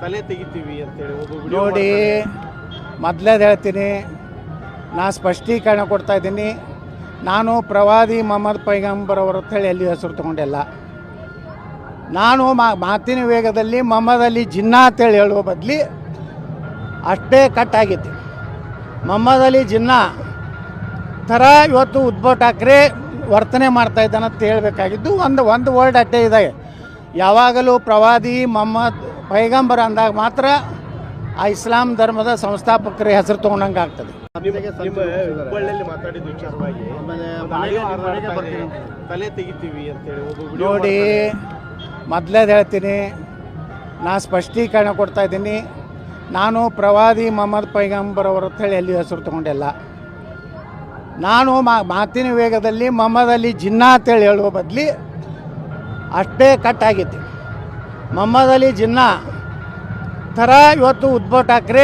ತಲೆ ತೆಗಿತೀವಿ ನೋಡಿ ಮೊದಲೇದು ಹೇಳ್ತೀನಿ ನಾ ಸ್ಪಷ್ಟೀಕರಣ ಕೊಡ್ತಾ ಇದ್ದೀನಿ. ನಾನು ಪ್ರವಾದಿ ಮೊಹಮ್ಮದ್ ಪೈಗಂಬರ್ ಅಂತ ಹೇಳಿ ಎಲ್ಲಿ ಹೆಸರು ತಗೊಂಡಿಲ್ಲ. ನಾನು ಮಾ ಮಾತಿನ ವೇಗದಲ್ಲಿ ಮೊಹಮ್ಮದ್ ಅಲಿ ಜಿನ್ನಾ ಅಂತೇಳಿ ಹೇಳುವ ಬದಲಿ ಅಷ್ಟೇ ಕಟ್ ಆಗಿತ್ತು ಮೊಹಮ್ಮದ್ ಅಲಿ ಜಿನ್ನಾ ಥರ ಇವತ್ತು ಉದ್ಭವ್ ಠಾಕ್ರೆ ವರ್ತನೆ ಮಾಡ್ತಾ ಇದ್ದಾನೆ ಅಂತ ಹೇಳಬೇಕಾಗಿದ್ದು ಒಂದು ಒಂದು ವರ್ಡ್ ಅಡ್ಡೆ ಇದೆ. ಯಾವಾಗಲೂ ಪ್ರವಾದಿ ಮೊಹಮ್ಮದ್ ಪೈಗಂಬರ್ ಅಂದಾಗ ಮಾತ್ರ ಆ ಇಸ್ಲಾಂ ಧರ್ಮದ ಸಂಸ್ಥಾಪಕರ ಹೆಸರು ತೊಗೊಂಡಂಗೆ ಆಗ್ತದೆ. ನಿಮ್ಮ ನಿಮ್ಮ ವಿಚಾರವಾಗಿ ಮನೆಗೆ- ಆಡಿಯೋ ಬರ್ತೀನಿ. ತಲೆ ತೆಗಿತೀವಿ ಅಂತೇಳಿ ಒಬ್ಬ ವಿಡಿಯೋ ನೋಡಿ ಮೊದಲೇದು ಹೇಳ್ತೀನಿ ನಾ ಸ್ಪಷ್ಟೀಕರಣ ಕೊಡ್ತಾ ಇದ್ದೀನಿ. ನಾನು ಪ್ರವಾದಿ ಮೊಹಮ್ಮದ್ ಪೈಗಂಬರ್ ಅವ್ರ ಹೇಳಿ ಎಲ್ಲಿ ಹೆಸರು ತಗೊಂಡಿಲ್ಲ ನಾನು ಮಾ ಮಾತಿನ ವೇಗದಲ್ಲಿ ಮಮ್ಮದಲ್ಲಿ ಜಿನ್ನ ಅಂತೇಳಿ ಹೇಳುವ ಬದಲಿ ಅಷ್ಟೇ ಕಟ್ ಮಮ್ಮದಲ್ಲಿ ಜಿನ್ನಾ ಥರ ಇವತ್ತು ಉದ್ಭವ್ ಠಾಕ್ರೆ